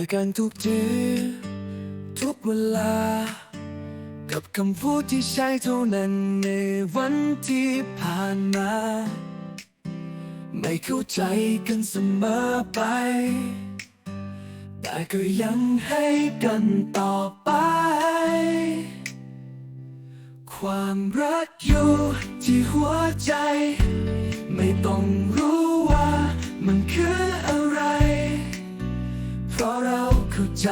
อกันทุกทีทุกเวลา กับคำพูดที่ใช้เท่านั้นในวันที่ผ่านมา ไม่เข้าใจกันเสมอไป แต่ก็ยังให้กันต่อไป ความรักอยู่ที่หัวใจ ไม่ต้องรู้ เพราเข้าใจ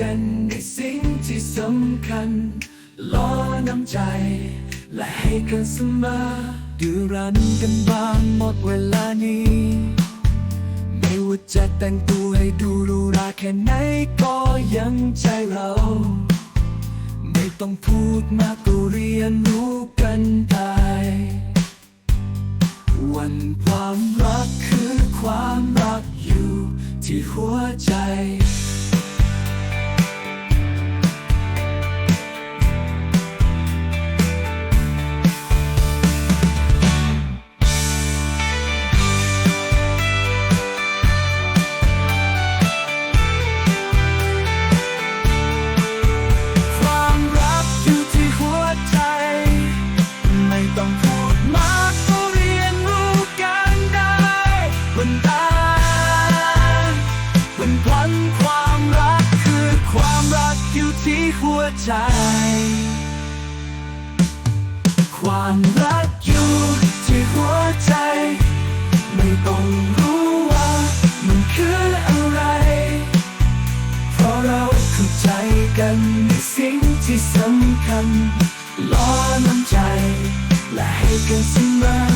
กันในสิ่งที่สำคัญล้อน้ำใจ และให้กันเสมอดื้อรั้นกันบ้างหมดเวลานี้ ไม่ว่าจะแต่งตัวให้ดูรูราแค่ไหนก็ยังใจเรา ไม่ต้องพูดมากก็เรียนรู้กันได้วันความรัก ใจ ความรักอยู่ที่หัวใจ ไม่ต้องรู้ว่ามันคืออะไร เพราะเราเข้าใจกันในสิ่งที่สำคัญล้อน้ำใจ และให้กันเสม